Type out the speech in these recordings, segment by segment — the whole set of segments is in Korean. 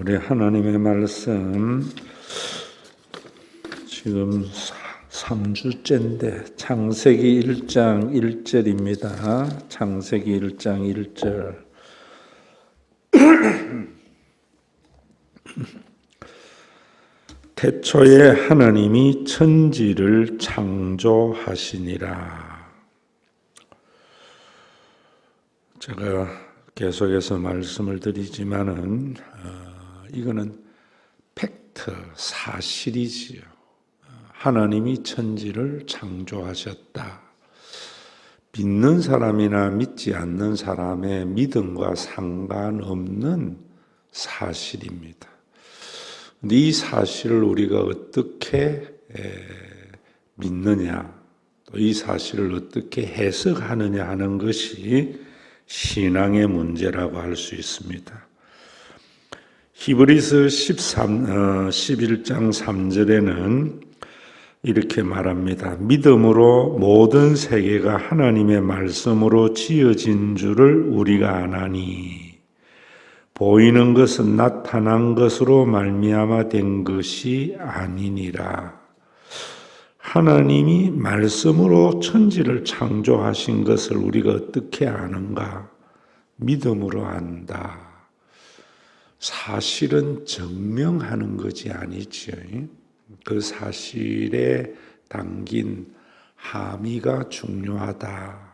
우리 하나님의 말씀 지금 3주째인데 창세기 1장 1절입니다. 창세기 1장 1절 태초에 하나님이 천지를 창조하시니라. 제가 계속해서 말씀을 드리지만은 어, 이거는 팩트 사실이지요. 하나님이 천지를 창조하셨다. 믿는 사람이나 믿지 않는 사람의 믿음과 상관없는 사실입니다. 근데 이 사실을 우리가 어떻게 믿느냐, 또 이 사실을 어떻게 해석하느냐 하는 것이 신앙의 문제라고 할 수 있습니다. 히브리서 13, 어, 11장 3절에는 이렇게 말합니다. 믿음으로 모든 세계가 하나님의 말씀으로 지어진 줄을 우리가 아나니 보이는 것은 나타난 것으로 말미암아 된 것이 아니니라. 하나님이 말씀으로 천지를 창조하신 것을 우리가 어떻게 아는가? 믿음으로 안다. 사실은 증명하는 것이 아니지요. 그 사실에 담긴 함의가 중요하다.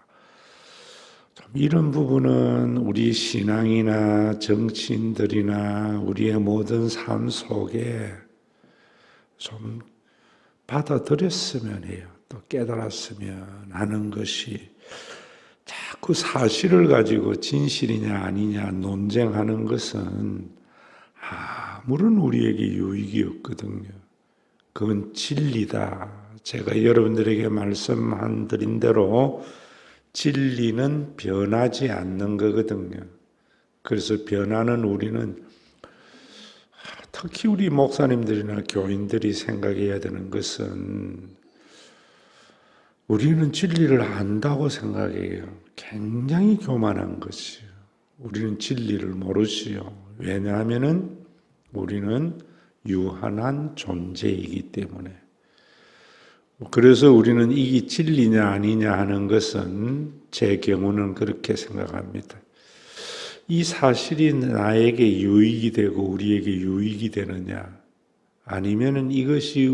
이런 부분은 우리 신앙이나 정치인들이나 우리의 모든 삶 속에 좀 받아들였으면 해요. 또 깨달았으면 하는 것이 자꾸 사실을 가지고 진실이냐 아니냐 논쟁하는 것은 아무런 우리에게 유익이 없거든요. 그건 진리다. 제가 여러분들에게 말씀한 드린 대로 진리는 변하지 않는 거거든요. 그래서 변하는 우리는 특히 우리 목사님들이나 교인들이 생각해야 되는 것은 우리는 진리를 안다고 생각해요. 굉장히 교만한 것이요. 우리는 진리를 모르지요. 왜냐하면은 우리는 유한한 존재이기 때문에. 그래서 우리는 이게 진리냐 아니냐 하는 것은 제 경우는 그렇게 생각합니다. 이 사실이 나에게 유익이 되고 우리에게 유익이 되느냐 아니면은 이것이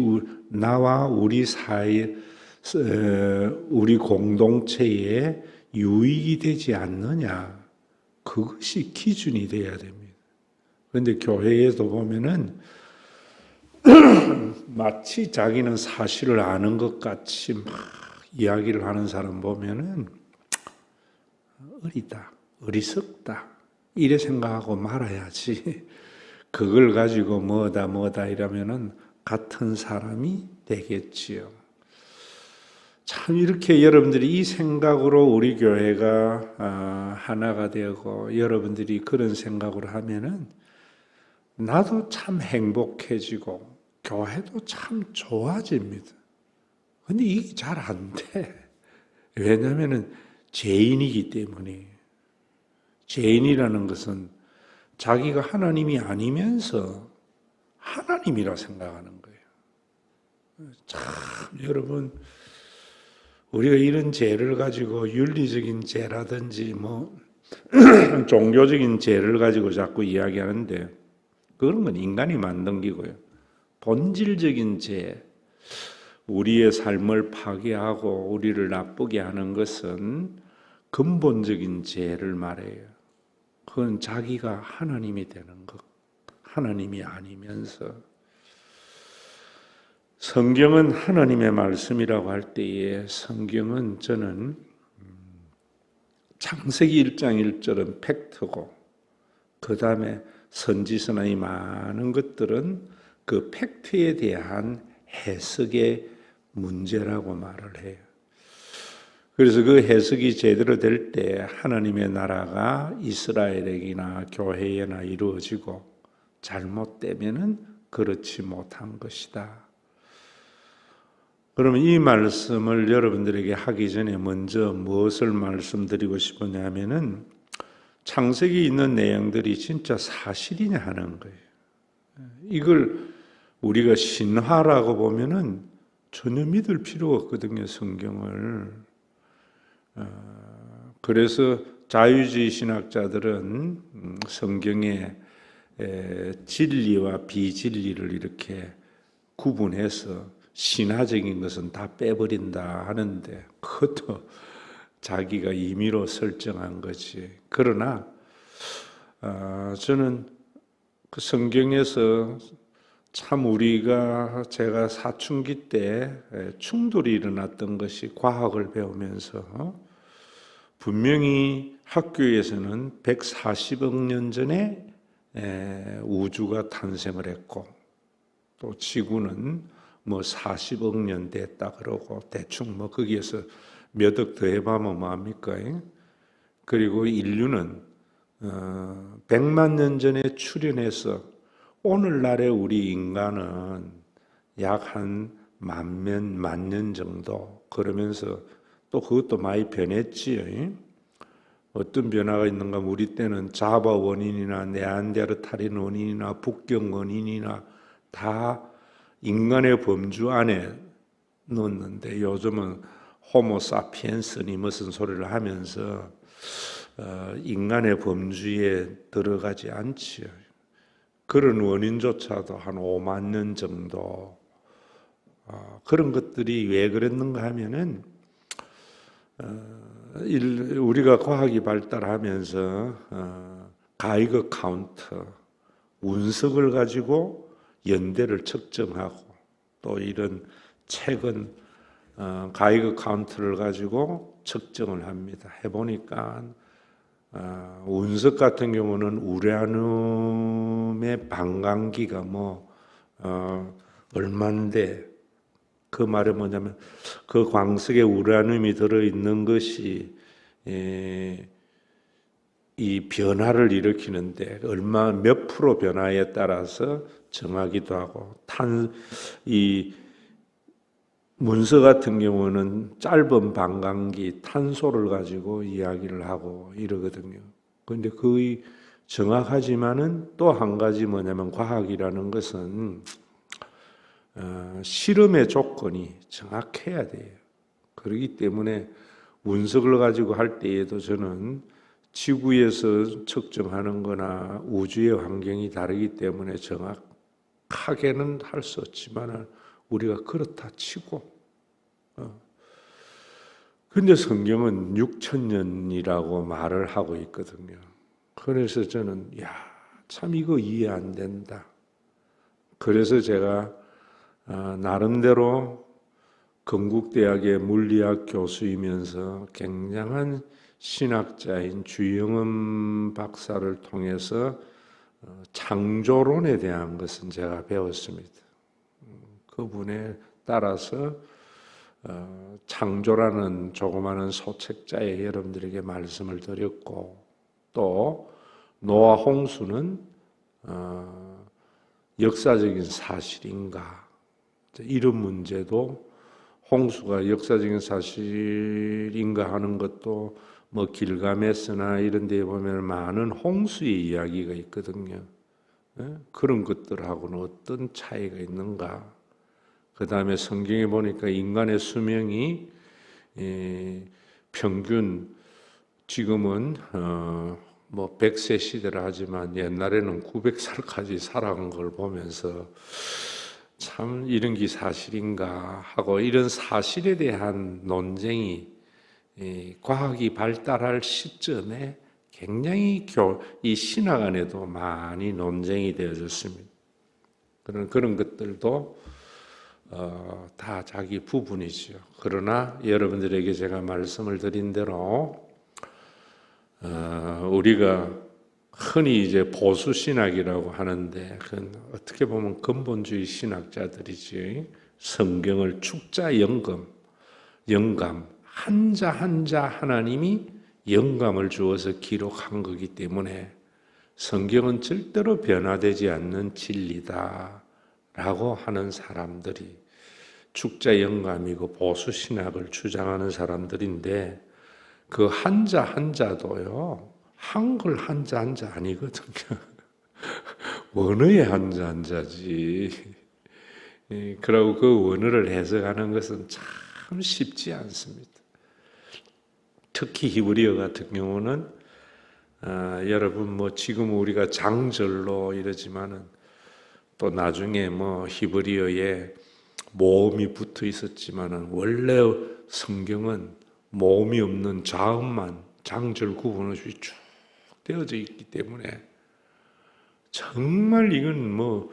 나와 우리 사이 우리 공동체에 유익이 되지 않느냐 그것이 기준이 되어야 됩니다. 그런데 교회에도 보면은 마치 자기는 사실을 아는 것 같이 막 이야기를 하는 사람 보면은 어리다, 어리석다 이래 생각하고 말아야지. 그걸 가지고 뭐다 뭐다 이러면은 같은 사람이 되겠지요. 참 이렇게 여러분들이 이 생각으로 우리 교회가 아, 하나가 되고 여러분들이 그런 생각으로 하면은 나도 참 행복해지고 교회도 참 좋아집니다. 근데 이게 잘 안 돼. 왜냐하면은 죄인이기 때문에 죄인이라는 것은 자기가 하나님이 아니면서 하나님이라 생각하는 거예요. 참 여러분 우리가 이런 죄를 가지고 윤리적인 죄라든지 뭐 종교적인 죄를 가지고 자꾸 이야기하는데 그런 건 인간이 만든 기고요. 본질적인 죄, 우리의 삶을 파괴하고 우리를 나쁘게 하는 것은 근본적인 죄를 말해요. 그건 자기가 하나님이 되는 것, 하나님이 아니면서 성경은 하나님의 말씀이라고 할 때에 성경은 저는 창세기 1장 1절은 팩트고 그 다음에 선지서나 이 많은 것들은 그 팩트에 대한 해석의 문제라고 말을 해요. 그래서 그 해석이 제대로 될 때 하나님의 나라가 이스라엘에게나 교회에나 이루어지고 잘못되면은 그렇지 못한 것이다. 그러면 이 말씀을 여러분들에게 하기 전에 먼저 무엇을 말씀드리고 싶으냐면은 창세기 있는 내용들이 진짜 사실이냐 하는 거예요. 이걸 우리가 신화라고 보면은 전혀 믿을 필요가 없거든요, 성경을. 어, 그래서 자유주의 신학자들은 음, 성경의 에, 진리와 비진리를 이렇게 구분해서 신화적인 것은 다 빼버린다 하는데 그것도 자기가 임의로 설정한 거지. 그러나 아, 저는 그 성경에서 참 우리가 제가 사춘기 때 충돌이 일어났던 것이 과학을 배우면서 분명히 학교에서는 140억 년 전에 에, 우주가 탄생을 했고 또 지구는 뭐 40억 년 됐다 그러고 대충 뭐 거기에서 몇 억 더해봐면 뭐합니까? 그리고 인류는 어, 100만 년 전에 출현해서 오늘날의 우리 인간은 약 한 만년 만년 정도 그러면서 또 그것도 많이 변했지요. 어떤 변화가 있는가? 우리 때는 자바 원인이나 네안데르탈인 원인이나 북경 원인이나 다 인간의 범주 안에 넣었는데 요즘은 호모사피엔스니 무슨 소리를 하면서 어, 인간의 범주에 들어가지 않지요. 그런 원인조차도 한 5만 년 정도 어, 그런 것들이 왜 그랬는가 하면은 어, 일, 우리가 과학이 발달하면서 어, 가이거 카운터 운석을 가지고 연대를 측정하고 또 이런 최근 어, 가이거 카운트를 가지고 측정을 합니다. 해보니까 어, 운석 같은 경우는 우라늄의 반감기가 뭐 어, 얼마인데 그 말은 뭐냐면 그 광석에 우라늄이 들어 있는 것이 예, 이 변화를 일으키는데 얼마 몇 프로 변화에 따라서 정하기도 하고 탄 이 문서 같은 경우는 짧은 반감기 탄소를 가지고 이야기를 하고 이러거든요. 그런데 거의 정확하지만은 또 한 가지 뭐냐면 과학이라는 것은 어, 실험의 조건이 정확해야 돼요. 그렇기 때문에 운석을 가지고 할 때에도 저는 지구에서 측정하는 거나 우주의 환경이 다르기 때문에 정확하게는 할 수 없지만 우리가 그렇다 치고 어. 근데 성경은 6천 년이라고 말을 하고 있거든요. 그래서 저는 야, 참 이거 이해 안 된다. 그래서 제가 아, 나름대로 건국대학의 물리학 교수이면서 굉장한 신학자인 주영은 박사를 통해서 어, 창조론에 대한 것은 제가 배웠습니다. 음, 그분에 따라서 어, 창조라는 조그마한 소책자에 여러분들에게 말씀을 드렸고 또 노아 홍수는 어, 역사적인 사실인가 이런 문제도 홍수가 역사적인 사실인가 하는 것도 뭐 길가메스나 이런 데 보면 많은 홍수의 이야기가 있거든요. 예? 그런 것들하고는 어떤 차이가 있는가? 그 다음에 성경에 보니까 인간의 수명이 예, 평균 지금은 어, 뭐 100세 시대라 하지만 옛날에는 900살까지 살아간 걸 보면서 참 이런 게 사실인가 하고 이런 사실에 대한 논쟁이 이 과학이 발달할 시점에 굉장히 교, 이 신학 안에도 많이 논쟁이 되어졌습니다. 그런 그런 것들도 어, 다 자기 부분이죠. 그러나 여러분들에게 제가 말씀을 드린 대로 어, 우리가 흔히 이제 보수 신학이라고 하는데 그건 어떻게 보면 근본주의 신학자들이지 성경을 축자 영감 영감 한자 한자 하나님이 영감을 주어서 기록한 거기 때문에 성경은 절대로 변화되지 않는 진리다라고 하는 사람들이 축자 영감이고 보수 신학을 주장하는 사람들인데 그 한자 한자도요 한글 한자 한자 아니거든요. 원어의 한자 한자지. 예, 그리고 그 원어를 해석하는 것은 참 쉽지 않습니다. 특히 히브리어 같은 경우는 아, 여러분 뭐 지금 우리가 장절로 이러지만은 또 나중에 뭐 히브리어에 모음이 붙어 있었지만은 원래 성경은 모음이 없는 자음만 장절 구분 없이 쭉 되어져 있기 때문에 정말 이건 뭐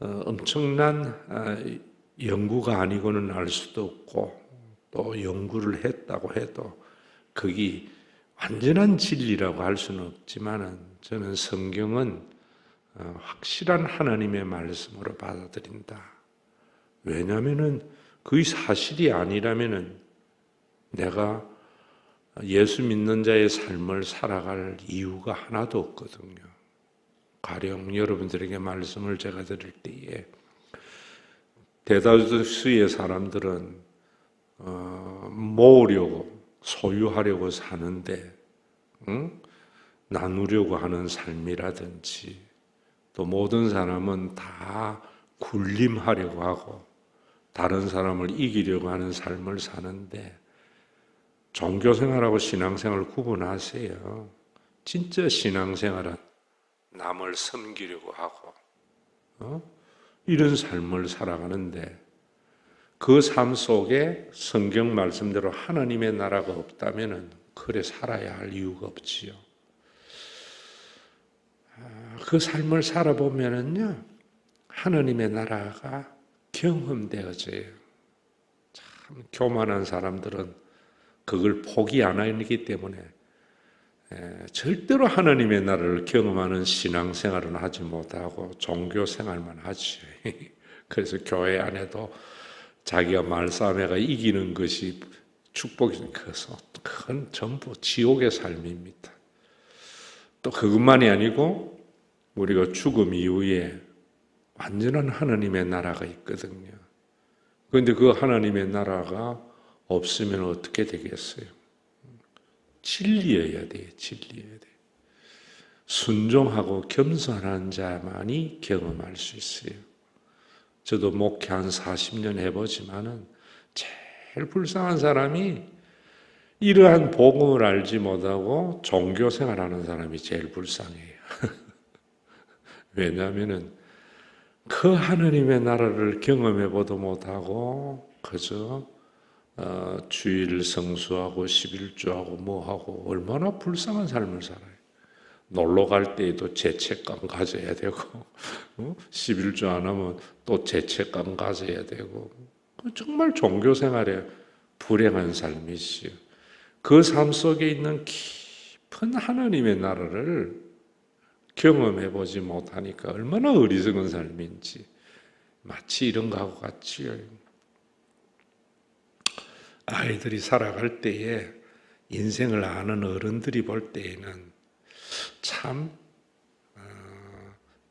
어, 엄청난 아, 연구가 아니고는 알 수도 없고 또 연구를 했다고 해도 그게 완전한 진리라고 할 수는 없지만은 저는 성경은 어, 확실한 하나님의 말씀으로 받아들인다. 왜냐하면은 그게 사실이 아니라면은 내가 예수 믿는 자의 삶을 살아갈 이유가 하나도 없거든요. 가령 여러분들에게 말씀을 제가 드릴 때에 대다수의 사람들은 어, 모으려고 소유하려고 사는데 응? 나누려고 하는 삶이라든지 또 모든 사람은 다 군림하려고 하고 다른 사람을 이기려고 하는 삶을 사는데 종교 생활하고 신앙생활을 구분하세요. 진짜 신앙생활은 남을 섬기려고 하고 어? 이런 삶을 살아가는데 그 삶 속에 성경 말씀대로 하나님의 나라가 없다면은 그래 살아야 할 이유가 없지요. 아, 그 삶을 살아보면은요 하나님의 나라가 경험되어져요. 참 교만한 사람들은 그걸 포기 안 하기 때문에 에, 절대로 하나님의 나라를 경험하는 신앙생활은 하지 못하고 종교 생활만 하지. 그래서 교회 안에도 자기가 말싸움해가 이기는 것이 축복이 커서 그건 전부 지옥의 삶입니다. 또 그것만이 아니고 우리가 죽음 이후에 완전한 하나님의 나라가 있거든요. 그런데 그 하나님의 나라가 없으면 어떻게 되겠어요? 진리여야 돼요. 진리여야 돼. 순종하고 겸손한 자만이 경험할 수 있어요. 저도 목회 한 40년 해보지만은 제일 불쌍한 사람이 이러한 복음을 알지 못하고 종교 생활하는 사람이 제일 불쌍해요. 왜냐하면은 그 하나님의 나라를 경험해 보도 못하고 그저 어, 주일 성수하고 11조하고 뭐하고 얼마나 불쌍한 삶을 살아요. 놀러 갈 때에도 죄책감 가져야 되고 어? 11조 안 하면 또 죄책감 가져야 되고 그 정말 종교 생활에 불행한 삶이지요. 그 삶 속에 있는 깊은 하나님의 나라를 경험해 보지 못하니까 얼마나 어리석은 삶인지 마치 이런 거하고 같지요. 아이들이 살아갈 때에 인생을 아는 어른들이 볼 때에는 참 어,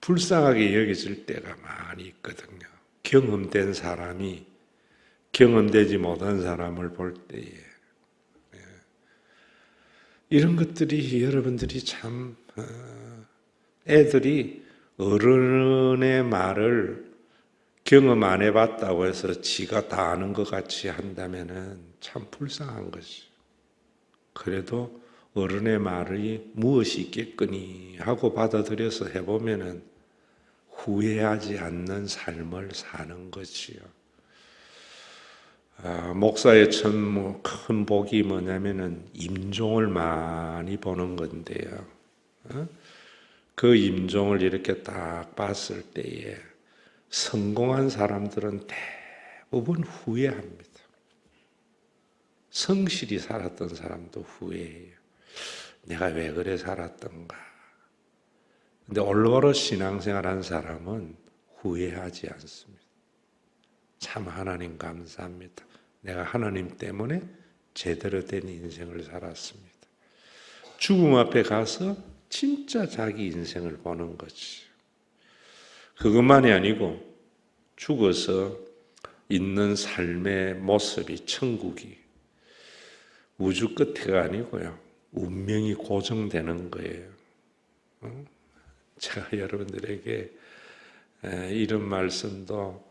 불쌍하게 여겨질 때가 많이 있거든요. 경험된 사람이 경험되지 못한 사람을 볼 때에 예. 이런 것들이 여러분들이 참 어, 애들이 어른의 말을 경험 안 해봤다고 해서 지가 다 아는 것 같이 한다면은 참 불쌍한 것이. 그래도 어른의 말이 무엇이 있겠거니 하고 받아들여서 해보면은 후회하지 않는 삶을 사는 것이요. 아, 목사의 참 큰 복이 뭐냐면은 임종을 많이 보는 건데요. 어? 그 임종을 이렇게 딱 봤을 때에 성공한 사람들은 대부분 후회합니다. 성실히 살았던 사람도 후회해요. 내가 왜 그래 살았던가. 근데 올바로 신앙생활 한 사람은 후회하지 않습니다. 참 하나님 감사합니다. 내가 하나님 때문에 제대로 된 인생을 살았습니다. 죽음 앞에 가서 진짜 자기 인생을 보는 거지. 그것만이 아니고 죽어서 있는 삶의 모습이 천국이 우주 끝에가 아니고요. 운명이 고정되는 거예요. 제가 여러분들에게 에, 이런 말씀도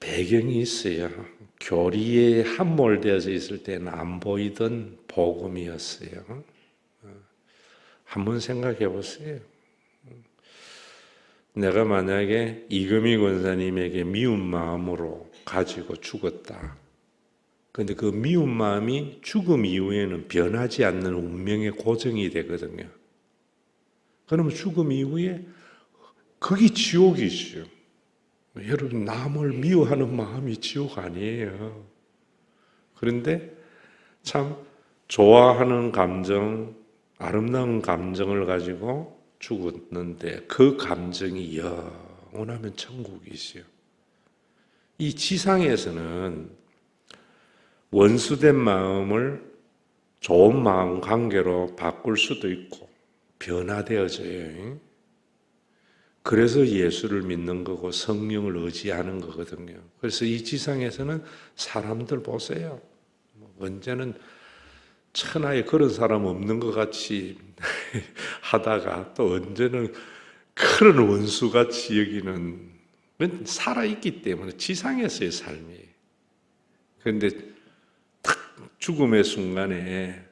배경이 있어요. 교리에 함몰되어져 있을 때는 안 보이던 복음이었어요. 어, 한번 생각해 보세요. 내가 만약에 이금희 권사님에게 미운 마음으로 가지고 죽었다. 근데 그 미운 마음이 죽음 이후에는 변하지 않는 운명의 고정이 되거든요. 그러면 죽음 이후에 거기 지옥이죠. 여러분 남을 미워하는 마음이 지옥 아니에요. 그런데 참 좋아하는 감정, 아름다운 감정을 가지고 죽었는데 그 감정이 영원하면 천국이지요. 이 지상에서는 원수된 마음을 좋은 마음 관계로 바꿀 수도 있고 변화되어져요. 그래서 예수를 믿는 거고 성령을 의지하는 거거든요. 그래서 이 지상에서는 사람들 보세요. 뭐 언제는 천하에 그런 사람 없는 것 같이 하다가 또 언제는 그런 원수 같이 여기는 살아있기 때문에 지상에서의 삶이. 그런데 탁 죽음의 순간에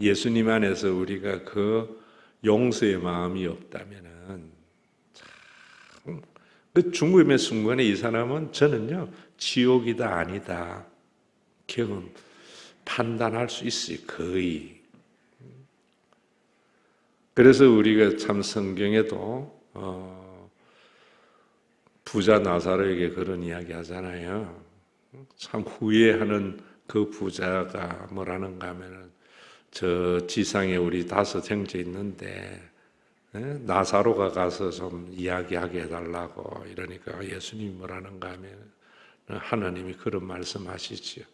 예수님 안에서 우리가 그 용서의 마음이 없다면은 그 죽음의 순간에 이 사람은 저는요 지옥이다 아니다 경험 판단할 수 있어요 거의 그래서 우리가 참 성경에도 어, 부자 나사로에게 그런 이야기 하잖아요 참 후회하는 그 부자가 뭐라는가 하면은 저 지상에 우리 다섯 형제 있는데 예? 나사로가 가서 좀 이야기하게 해달라고 이러니까 예수님이 뭐라는가 하면 하나님이 그런 말씀하시지요.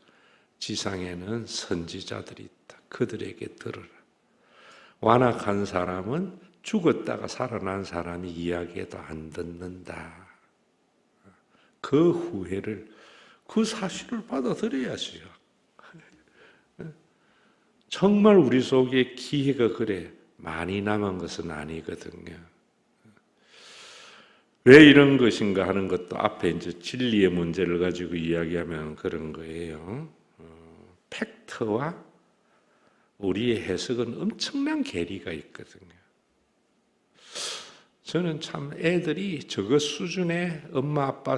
지상에는 선지자들이 있다. 그들에게 들으라. 완악한 사람은 죽었다가 살아난 사람이 이야기해도 안 듣는다. 그 후회를 그 사실을 받아들여야지요. 정말 우리 속에 기회가 그래 많이 남은 것은 아니거든요. 왜 이런 것인가 하는 것도 앞에 이제 진리의 문제를 가지고 이야기하면 그런 거예요. 어, 팩트와 우리의 해석은 엄청난 괴리가 있거든요. 저는 참 애들이 저거 수준의 엄마 아빠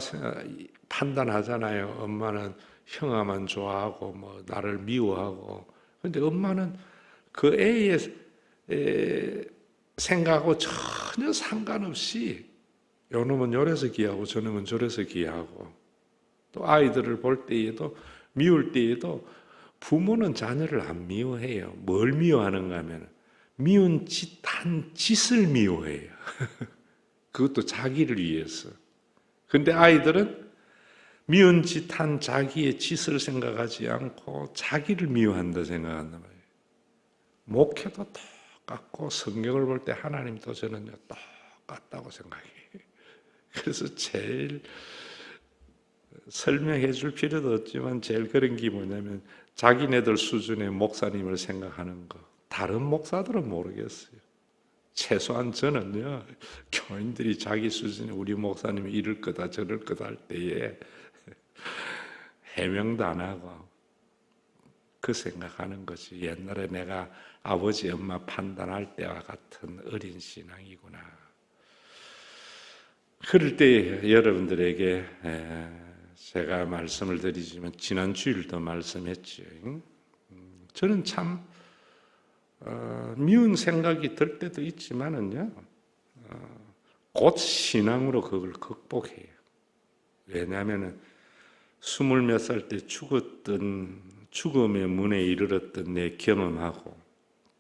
판단하잖아요. 엄마는 형아만 좋아하고 뭐 나를 미워하고. 근데 엄마는 그 애의 에, 생각하고 전혀 상관없이 요놈은 요래서 기하고 저놈은 저래서 기하고 또 아이들을 볼 때에도 미울 때에도 부모는 자녀를 안 미워해요. 뭘 미워하는가 하면 미운 짓 한 짓을 미워해요. 그것도 자기를 위해서. 근데 아이들은 미운 짓 한 자기의 짓을 생각하지 않고 자기를 미워한다 생각한단 말이에요. 목회도 똑같고 성경을 볼 때 하나님도 저는요 똑같다고 생각해요. 그래서 제일 설명해 줄 필요도 없지만 제일 그런 게 뭐냐면 자기네들 수준의 목사님을 생각하는 거. 다른 목사들은 모르겠어요. 최소한 저는요, 교인들이 자기 수준에 우리 목사님이 이럴 거다 저럴 거다 할 때에 해명도 안 하고 그 생각하는 거지. 옛날에 내가 아버지 엄마 판단할 때와 같은 어린 신앙이구나. 그럴 때 여러분들에게 제가 말씀을 드리지만 지난 주일도 말씀했죠. 저는 참 어, 미운 생각이 들 때도 있지만은요, 어, 곧 신앙으로 그걸 극복해요. 왜냐하면은 스물 몇 살 때 죽었던 죽음의 문에 이르렀던 내 경험하고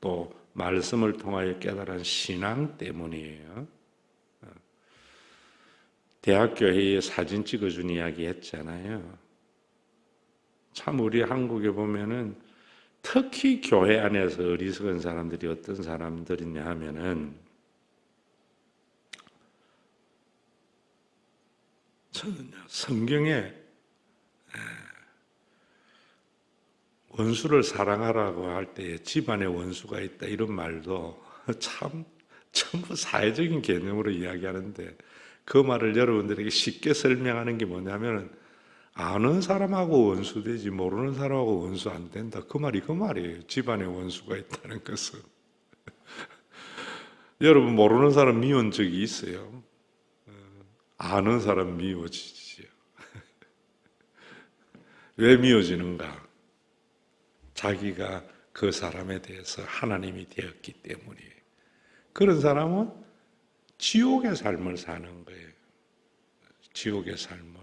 또 말씀을 통하여 깨달은 신앙 때문이에요. 어. 대학교회에 사진 찍어준 이야기 했잖아요. 참 우리 한국에 보면은 특히 교회 안에서 어리석은 사람들이 어떤 사람들이냐 하면은 저는요 성경에 원수를 사랑하라고 할때 집안에 원수가 있다 이런 말도 참 전부 사회적인 개념으로 이야기하는데 그 말을 여러분들에게 쉽게 설명하는 게 뭐냐면은 아는 사람하고 원수 되지 모르는 사람하고 원수 안 된다. 그 말이 그 말이에요. 집안에 원수가 있다는 것은. 여러분 모르는 사람 미운 적이 있어요. 어, 아는 사람 미워지지요. 왜 미워지는가? 자기가 그 사람에 대해서 하나님이 되었기 때문이에요. 그런 사람은 지옥의 삶을 사는 거예요. 지옥의 삶을.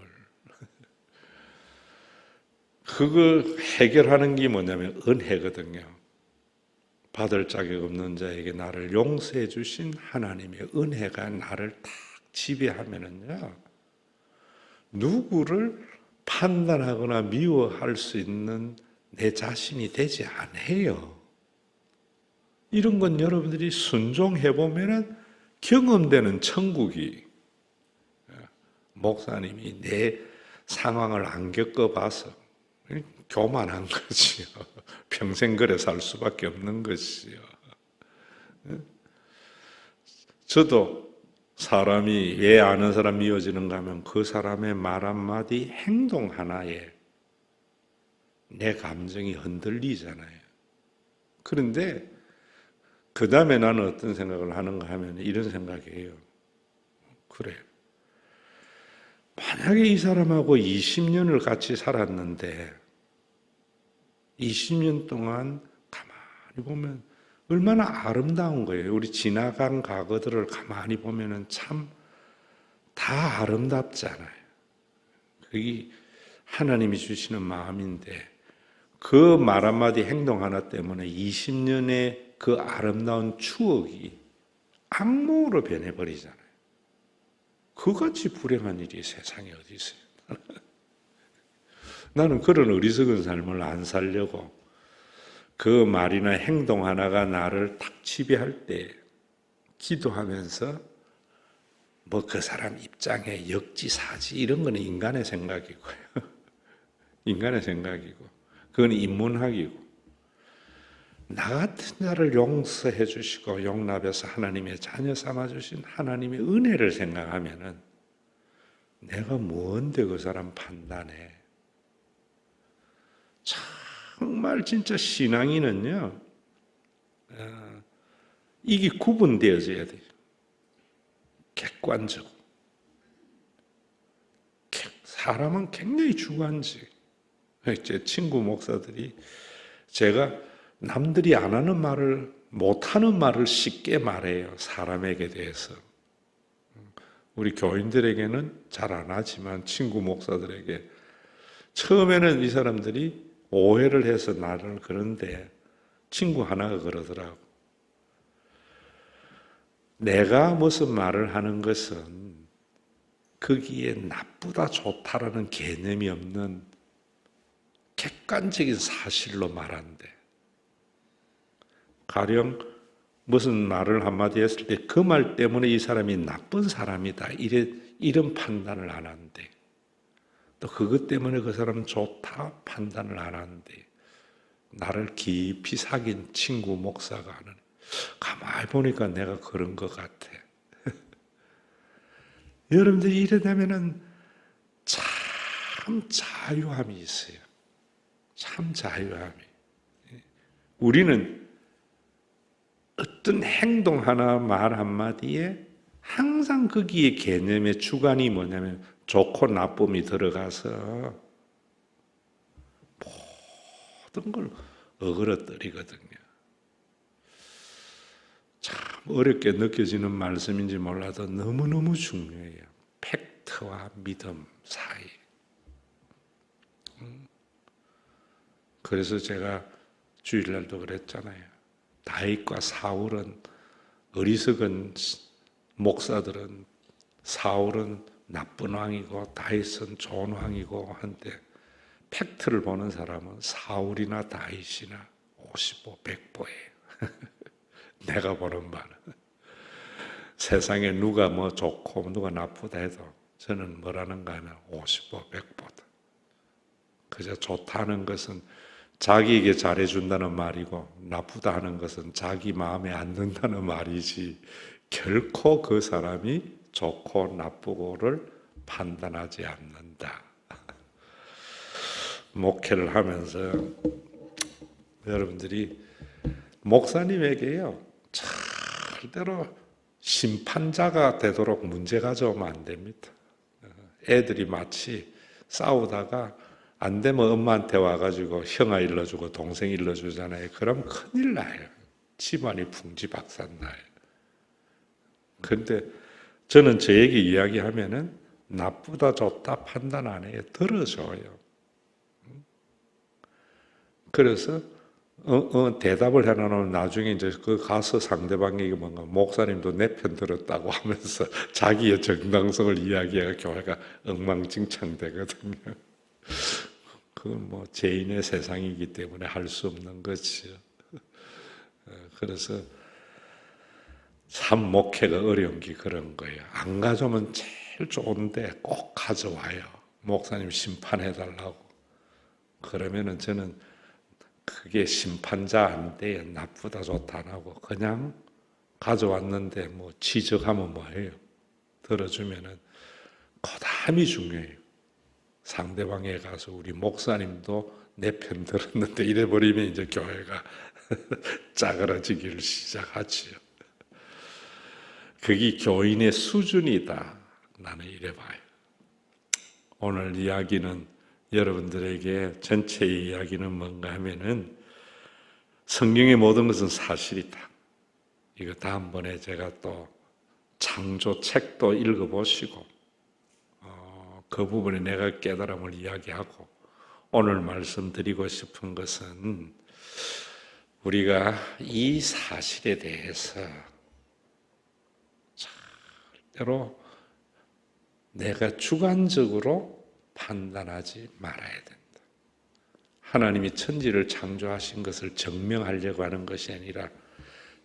그걸 해결하는 게 뭐냐면 은혜거든요. 받을 자격 없는 자에게 나를 용서해 주신 하나님의 은혜가 나를 딱 지배하면은요. 누구를 판단하거나 미워할 수 있는 내 자신이 되지 않아요. 이런 건 여러분들이 순종해 보면은 경험되는 천국이 목사님이 내 상황을 안 겪어봐서 교만한 거지요. 평생 그래 살 수밖에 없는 것이요. 저도 사람이 왜 아는 사람 미워지는가 하면 그 사람의 말 한마디 행동 하나에 내 감정이 흔들리잖아요. 그런데 그 다음에 나는 어떤 생각을 하는가 하면 이런 생각이에요. 그래. 만약에 이 사람하고 20년을 같이 살았는데 20년 동안 가만히 보면 얼마나 아름다운 거예요. 우리 지나간 과거들을 가만히 보면은 참 다 아름답잖아요. 그게 하나님이 주시는 마음인데 그 말 한마디 행동 하나 때문에 20년의 그 아름다운 추억이 악몽으로 변해버리잖아요. 그같이 불행한 일이 세상에 어디 있어요? 나는 그런 어리석은 삶을 안 살려고 그 말이나 행동 하나가 나를 탁 지배할 때 기도하면서 뭐 그 사람 입장에 역지사지 이런 거는 인간의 생각이고요. 인간의 생각이고 그건 인문학이고 나 같은 자를 용서해 주시고 용납해서 하나님의 자녀 삼아 주신 하나님의 은혜를 생각하면은 내가 뭔데 그 사람 판단해. 정말 진짜 신앙인은요, 어, 이게 구분되어져야 돼요. 객관적. 사람은 굉장히 주관적. 제 친구 목사들이 제가 남들이 안 하는 말을 못하는 말을 쉽게 말해요. 사람에게 대해서. 우리 교인들에게는 잘 안 하지만 친구 목사들에게 처음에는 이 사람들이 오해를 해서 나를 그런데 친구 하나가 그러더라고. 내가 무슨 말을 하는 것은 거기에 나쁘다 좋다라는 개념이 없는 객관적인 사실로 말한대. 가령 무슨 말을 한마디 했을 때 그 말 때문에 이 사람이 나쁜 사람이다. 이래, 이런 판단을 안 한대. 또 그것 때문에 그 사람은 좋다 판단을 안 한대. 나를 깊이 사귄 친구 목사가 하는. 가만히 보니까 내가 그런 것 같아. 여러분들이 이래 되면은 참 자유함이 있어요. 참 자유함이. 우리는 어떤 행동 하나, 말 한마디에 항상 거기에 개념의 주관이 뭐냐면 좋고 나쁨이 들어가서 모든 걸 어그러뜨리거든요. 참 어렵게 느껴지는 말씀인지 몰라도 너무너무 중요해요. 팩트와 믿음 사이. 그래서 제가 주일날도 그랬잖아요. 다윗과 사울은 어리석은 목사들은 사울은 나쁜 왕이고 다윗은 좋은 왕이고 한데 팩트를 보는 사람은 사울이나 다윗이나 55, 100보예요. 내가 보는 바는 세상에 누가 뭐 좋고 누가 나쁘다 해도 저는 뭐라는가 하면 55, 100보다. 그저 좋다는 것은 자기에게 잘해준다는 말이고 나쁘다 하는 것은 자기 마음에 안 든다는 말이지 결코 그 사람이 좋고 나쁘고를 판단하지 않는다. 목회를 하면서 여러분들이 목사님에게요 절대로 심판자가 되도록 문제 가져오면 안 됩니다. 애들이 마치 싸우다가 안 되면 엄마한테 와가지고 형아 일러주고 동생 일러주잖아요. 그럼 큰일 나요. 집안이 풍지박산 나요. 근데 저는 저에게 이야기하면은 나쁘다 좋다 판단 안 해요. 들어줘요. 그래서 어, 어, 대답을 해놓으면 나중에 이제 그 가서 상대방에게 뭔가 목사님도 내 편 들었다고 하면서 자기의 정당성을 이야기해가 교회가 엉망진창 되거든요. 그건 뭐 죄인의 세상이기 때문에 할 수 없는 거지요. 어, 그래서 참 목회가 어려운 게 그런 거예요. 안 가져오면 제일 좋은데 꼭 가져와요. 목사님 심판해 달라고. 그러면은 저는 그게 심판자 안 돼. 나쁘다 좋다 안 하고 그냥 가져왔는데 뭐 지적하면 뭐해요? 들어주면은 거담이 중요해요. 상대방에 가서 우리 목사님도 내 편 들었는데 이래 버리면 이제 교회가 짜그러지기를 시작하지요. 그게 교인의 수준이다. 나는 이래 봐요. 오늘 이야기는 여러분들에게 전체의 이야기는 뭔가 하면은 성경의 모든 것은 사실이다. 이거 다음번에 제가 또 창조 책도 읽어보시고 어, 그 부분에 내가 깨달음을 이야기하고 오늘 말씀드리고 싶은 것은 우리가 이 사실에 대해서 절대로 내가 주관적으로 판단하지 말아야 된다. 하나님이 천지를 창조하신 것을 증명하려고 하는 것이 아니라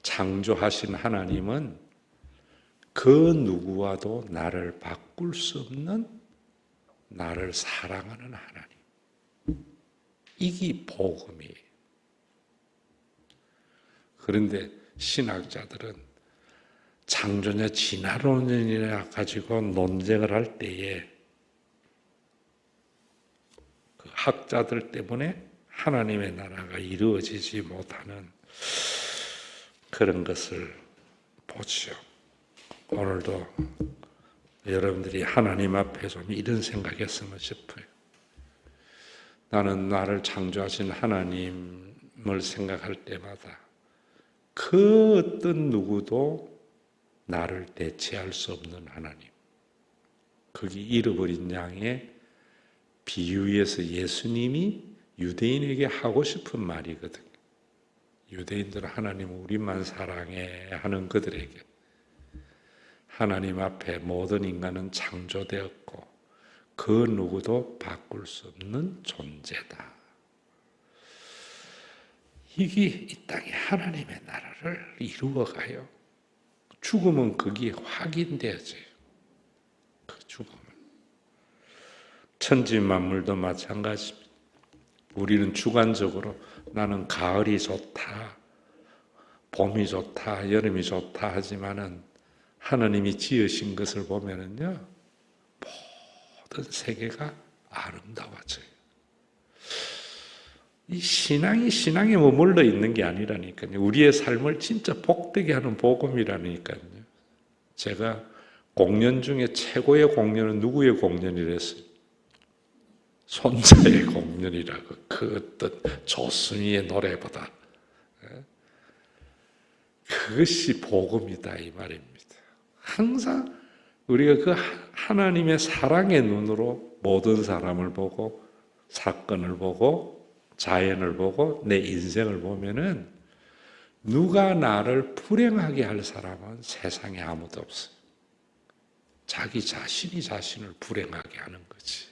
창조하신 하나님은 그 누구와도 나를 바꿀 수 없는 나를 사랑하는 하나님. 이게 복음이에요. 그런데 신학자들은 창조냐 진화론이냐 가지고 논쟁을 할 때에 그 학자들 때문에 하나님의 나라가 이루어지지 못하는 그런 것을 보죠. 오늘도 여러분들이 하나님 앞에 좀 이런 생각했으면 싶어요. 나는 나를 창조하신 하나님을 생각할 때마다 그 어떤 누구도 나를 대체할 수 없는 하나님. 거기 잃어버린 양의 비유에서 예수님이 유대인에게 하고 싶은 말이거든요. 유대인들은 하나님 우리만 사랑해 하는 그들에게 하나님 앞에 모든 인간은 창조되었고 그 누구도 바꿀 수 없는 존재다. 이게 이 땅에 하나님의 나라를 이루어가요. 죽으면 그게 확인되어져요. 그 죽음은. 천지 만물도 마찬가지입니다. 우리는 주관적으로 나는 가을이 좋다, 봄이 좋다, 여름이 좋다 하지만은 하나님이 지으신 것을 보면은요, 모든 세계가 아름다워져요. 이 신앙이 신앙에 머물러 있는 게 아니라니까요. 우리의 삶을 진짜 복되게 하는 복음이라니까요. 제가 공연 중에 최고의 공연은 누구의 공연이랬어요? 손자의 공연이라고 그 어떤 조순이의 노래보다 예? 그것이 복음이다 이 말입니다. 항상 우리가 그 하나님의 사랑의 눈으로 모든 사람을 보고 사건을 보고 자연을 보고 내 인생을 보면은 누가 나를 불행하게 할 사람은 세상에 아무도 없어요. 자기 자신이 자신을 불행하게 하는 거지.